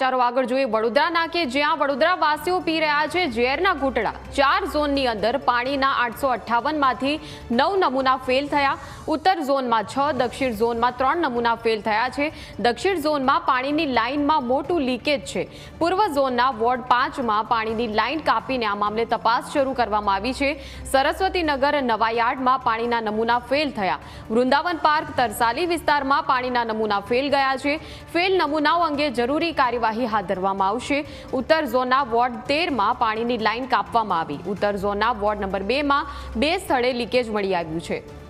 ચારો આગળ જોઈએ વડોદરાના કે જ્યાં વડોદરા વાસીઓ પી રહ્યા છે ઝેરના ઘૂંટડા. ચાર ઝોનની અંદર પાણીના આઠસો અઠ્ઠાવનમાંથી નવ નમૂના ફેલ થયા. ઉત્તર ઝોનમાં છ, દક્ષિણ ઝોનમાં ત્રણ નમૂના ફેલ થયા છે. દક્ષિણ ઝોનમાં પાણીની લાઇનમાં મોટું લીકેજ છે. પૂર્વ ઝોનના વોર્ડ પાંચમાં પાણીની લાઇન કાપીને આ મામલે તપાસ શરૂ કરવામાં આવી છે. સરસ્વતીનગર નવાયાર્ડમાં પાણીના નમૂના ફેલ થયા. વૃંદાવન પાર્ક તરસાલી વિસ્તારમાં પાણીના નમૂના ફેલ ગયા છે. ફેલ નમૂનાઓ અંગે જરૂરી કાર્યવાહી હાથ ધરવામાં આવશે. ઉત્તર ઝોનના વોર્ડ તેરમાં પાણીની લાઇન કાપવામાં આવી. ઉત્તર ઝોનના વોર્ડ નંબર બેમાં બે સ્થળે લીકેજ મળી આવ્યું છે.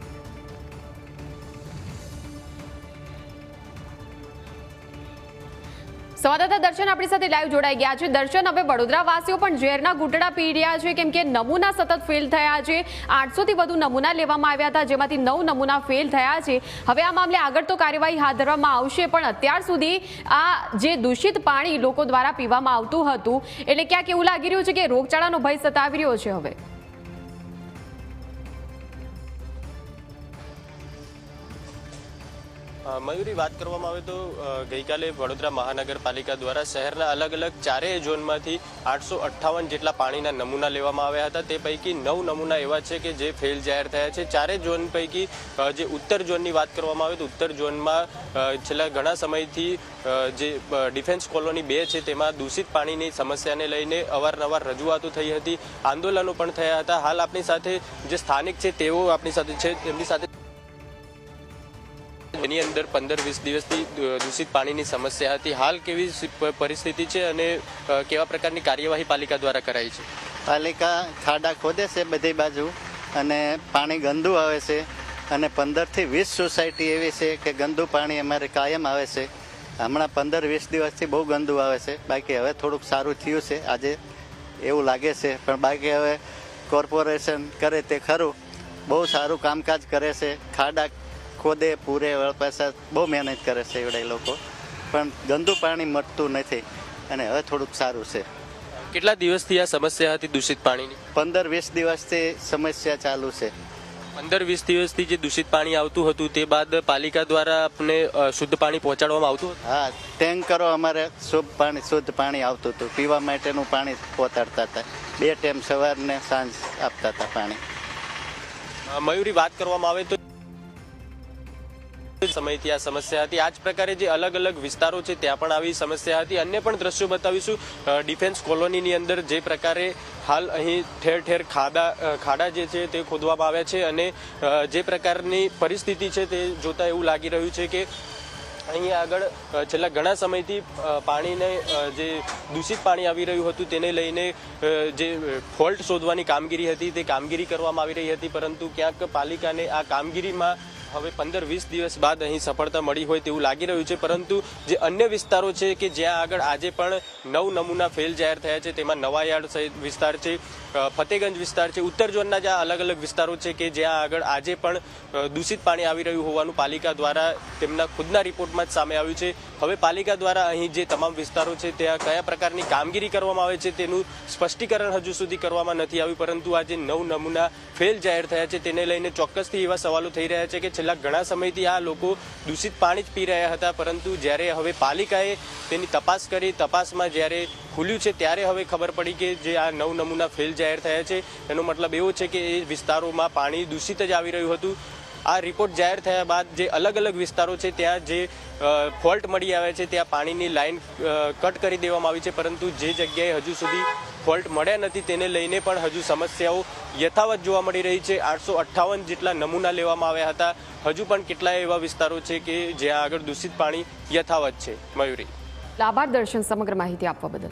સંવાદદાતા દર્શન આપણી સાથે લાઈવ જોડાઈ ગયા છે. દર્શન, હવે વડોદરા વાસીઓ પણ ઝેરના ઘૂંટડા પી રહ્યા છે. કેમ કે નમૂના સતત ફેલ થયા છે. આઠસોથી વધુ નમૂના લેવામાં આવ્યા હતા, જેમાંથી નવ નમૂના ફેલ થયા છે. હવે આ મામલે આગળ તો કાર્યવાહી હાથ ધરવામાં આવશે, પણ અત્યાર સુધી આ જે દૂષિત પાણી લોકો દ્વારા પીવામાં આવતું હતું, એટલે ક્યાંક એવું લાગી રહ્યું છે કે રોગચાળાનો ભય સતાવી રહ્યો છે હવે. મયુરી, વાત કરવામાં આવે તો ગઈકાલે વડોદરા મહાનગરપાલિકા દ્વારા શહેરના અલગ અલગ ચારેય ઝોનમાંથી આઠસો અઠ્ઠાવન જેટલા પાણીના નમૂના લેવામાં આવ્યા હતા. તે પૈકી નવ નમૂના એવા છે કે જે ફેલ જાહેર થયા છે. ચારેય ઝોન પૈકી જે ઉત્તર ઝોનની વાત કરવામાં આવે તો ઉત્તર ઝોનમાં છેલ્લા ઘણા સમયથી જે ડિફેન્સ કોલોની બે છે તેમાં દૂષિત પાણીની સમસ્યાને લઈને અવારનવાર રજૂઆતો થઈ હતી. આંદોલનો પણ થયા હતા. હાલ આપણી સાથે જે સ્થાનિક છે તેઓ આપણી સાથે છે. તેમની સાથે એની અંદર પંદર વીસ દિવસથી દૂષિત પાણીની સમસ્યા હતી. હાલ કેવી પરિસ્થિતિ છે અને કેવા પ્રકારની કાર્યવાહી પાલિકા દ્વારા કરાઈ છે? પાલિકા ખાડા ખોદે છે બધી બાજુ અને પાણી ગંદુ આવે છે અને પંદરથી વીસ સોસાયટી એવી છે કે ગંદુ પાણી અમારે કાયમ આવે છે. હમણાં પંદર વીસ દિવસથી બહુ ગંદુ આવે છે. બાકી હવે થોડુંક સારું થયું છે. આજે એવું લાગે છે, પણ બાકી હવે કોર્પોરેશન કરે તે ખરું. બહુ સારું કામકાજ કરે છે. ખાડા ખોદે પૂરે વળપાસા બહુ મહેનત કરે છે એવડા લોકો. પણ ગંદુ પાણી મળતું નથી અને હવે થોડુંક સારું છે. કેટલા દિવસથી આ સમસ્યા હતી દૂષિત પાણીની? પંદર વીસ દિવસથી સમસ્યા ચાલુ છે. પંદર વીસ દિવસથી જે દૂષિત પાણી આવતું હતું તે બાદ પાલિકા દ્વારા આપને શુદ્ધ પાણી પહોંચાડવામાં આવતું હતું? હા ટેન્કરો અમારે શુદ્ધ પાણી શુદ્ધ પાણી આવતું હતું. પીવા માટેનું પાણી પહોંચાડતા હતા. બે ટાઈમ સવારને સાંજ આપતા હતા પાણી. મયુરી વાત કરવામાં આવે તો સમયથી આ સમસ્યા હતી. આ જ પ્રકારે જે અલગ અલગ વિસ્તારો છે, ત્યાં પણ આવી સમસ્યા હતી. અન્ય પણ દ્રશ્યો બતાવીશું. ડિફેન્સ કોલોનીની અંદર જે પ્રકારે હાલ અહીં ઠેર ઠેર ખાડા ખાડા જે છે તે ખોદવામાં આવ્યા છે અને જે પ્રકારની પરિસ્થિતિ છે તે જોતા એવું લાગી રહ્યું છે કે અહીંયા આગળ છેલ્લા ઘણા સમયથી પાણીને જે દૂષિત પાણી આવી રહ્યું હતું તેને લઈને જે ફોલ્ટ શોધવાની કામગીરી હતી તે કામગીરી કરવામાં આવી રહી હતી, પરંતુ ક્યાંક પાલિકાને આ કામગીરીમાં હવે પંદર વીસ દિવસ બાદ અહીં સફળતા મળી હોય તેવું લાગી રહ્યું છે, પરંતુ જે અન્ય વિસ્તારો છે કે જ્યાં આગળ આજે પણ નવ નમૂના ફેલ જાહેર થયા છે, તેમાં નવાયાર્ડ સહિત વિસ્તાર છે ફતેગંજ વિસ્તાર છે, ઉત્તર ઝોનના જે અલગ અલગ વિસ્તારો છે કે જ્યાં આગળ આજે પણ દૂષિત પાણી આવી રહ્યું હોવાનું પાલિકા દ્વારા તેમના ખુદના રિપોર્ટમાં જ સામે આવ્યું છે. હવે પાલિકા દ્વારા અહીં જે તમામ વિસ્તારો છે, ત્યાં કયા પ્રકારની કામગીરી કરવામાં આવે છે તેનું સ્પષ્ટીકરણ હજુ સુધી કરવામાં નથી આવ્યું, પરંતુ આજે નવ નમૂના ફેલ જાહેર થયા છે. તેને લઈને ચોક્કસથી એવા સવાલો થઈ રહ્યા છે કે છેલ્લા ઘણા સમયથી આ લોકો દૂષિત પાણી જ પી રહ્યા હતા, પરંતુ જ્યારે હવે પાલિકાએ તેની તપાસ કરી, તપાસમાં જ્યારે ખુલ્યું છે ત્યારે હવે ખબર પડી કે જે આ નવ નમૂના ફેલ જાહેર થયા છે, એનો મતલબ એવો છે કે એ વિસ્તારોમાં પાણી દૂષિત જ આવી રહ્યું હતું. આ રિપોર્ટ જાહેર થયા બાદ જે અલગ અલગ વિસ્તારો છે, ત્યાં જે ફોલ્ટ મળી આવે છે, ત્યાં પાણીની લાઇન કટ કરી દેવામાં આવી છે, પરંતુ જે જગ્યાએ હજુ સુધી ફોલ્ટ મળ્યા નથી તેને લઈને પણ હજુ સમસ્યાઓ યથાવત જોવા મળી રહી છે. આઠસો અઠ્ઠાવન જેટલા નમૂના લેવામાં આવ્યા હતા. હજુ પણ કેટલાય એવા વિસ્તારો છે કે જ્યાં આગળ દૂષિત પાણી યથાવત છે. મયુરી. આભાર દર્શન સમગ્ર માહિતી આપવા બદલ.